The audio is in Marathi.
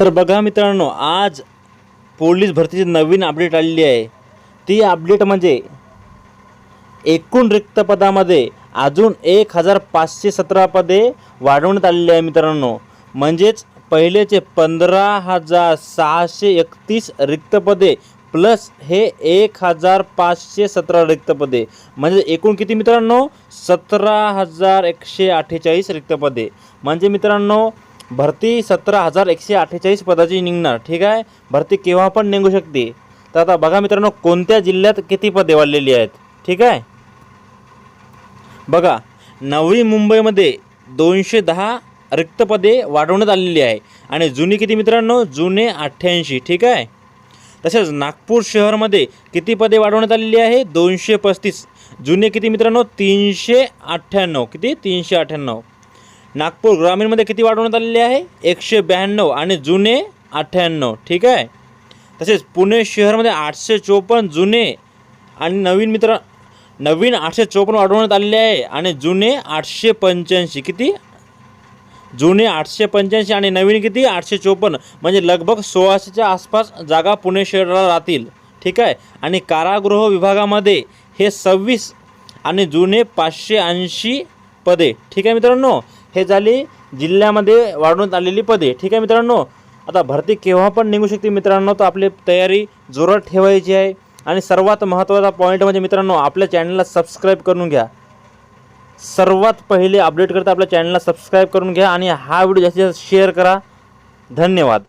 तर बघा मित्रांनो आज पोलीस भरतीची नवीन अपडेट आलेली आहे. ती अपडेट म्हणजे एकूण रिक्त पदामध्ये अजून एक हजार पाचशे सतरा पदे वाढवण्यात आलेली आहे मित्रांनो. म्हणजेच पहिलेचे पंधरा हजार सहाशे एकतीस रिक्त पदे प्लस हे एक हजार पाचशे सतरा रिक्त पदे म्हणजे एकूण किती मित्रांनो? सतरा हजार एकशे अठ्ठेचाळीस रिक्त पदे म्हणजे मित्रांनो भरती सतरा हजार एकशे अठ्ठेचाळीस पदाची निघणार ठीक आहे? भरती केव्हा पण निघू शकते. तर आता बघा मित्रांनो कोणत्या जिल्ह्यात किती पदे वाढलेली आहेत ठीक आहे? बघा नवी मुंबईमध्ये दोनशे दहा रिक्त पदे वाढवण्यात आलेली आहे. आणि जुनी किती मित्रांनो? जुने अठ्ठ्याऐंशी ठीक आहे? तसेच नागपूर शहरमध्ये किती पदे वाढवण्यात आलेली आहे? दोनशे पस्तीस. जुने किती मित्रांनो? तीनशे अठ्ठ्याण्णव. किती? तीनशे अठ्ठ्याण्णव. नागपूर ग्रामीणमध्ये किती वाढवण्यात आलेली आहे? एकशे ब्याण्णव आणि जुने अठ्ठ्याण्णव. ठीक आहे? तसेच पुणे शहरमध्ये आठशे चोपन्न जुने आणि नवीन मित्र नवीन आठशे चोपन्न वाढवण्यात आलेले आहे आणि जुने आठशे पंच्याऐंशी. किती? जुने आठशे पंच्याऐंशी आणि नवीन किती? आठशे चोपन्न. म्हणजे लगभग सोळाशेच्या आसपास जागा पुणे शहराला राहतील. ठीक आहे? आणि कारागृह विभागामध्ये हे सव्वीस आणि जुने पाचशे ऐंशी पदे. ठीक आहे मित्रांनो? हे झाली जिल्ह्यामध्ये वाढवण्यात आलेली पदे. ठीक आहे मित्रांनो? आता भरती केव्हा पण निघू शकते मित्रांनो तर आपली तयारी जोरात ठेवायची आहे. आणि सर्वात महत्त्वाचा पॉईंट म्हणजे मित्रांनो आपल्या चॅनलला सबस्क्राईब करून घ्या. सर्वात पहिले अपडेट करता आपल्या चॅनलला सबस्क्राईब करून घ्या आणि हा व्हिडिओ जास्तीत जास्त शेअर करा. धन्यवाद.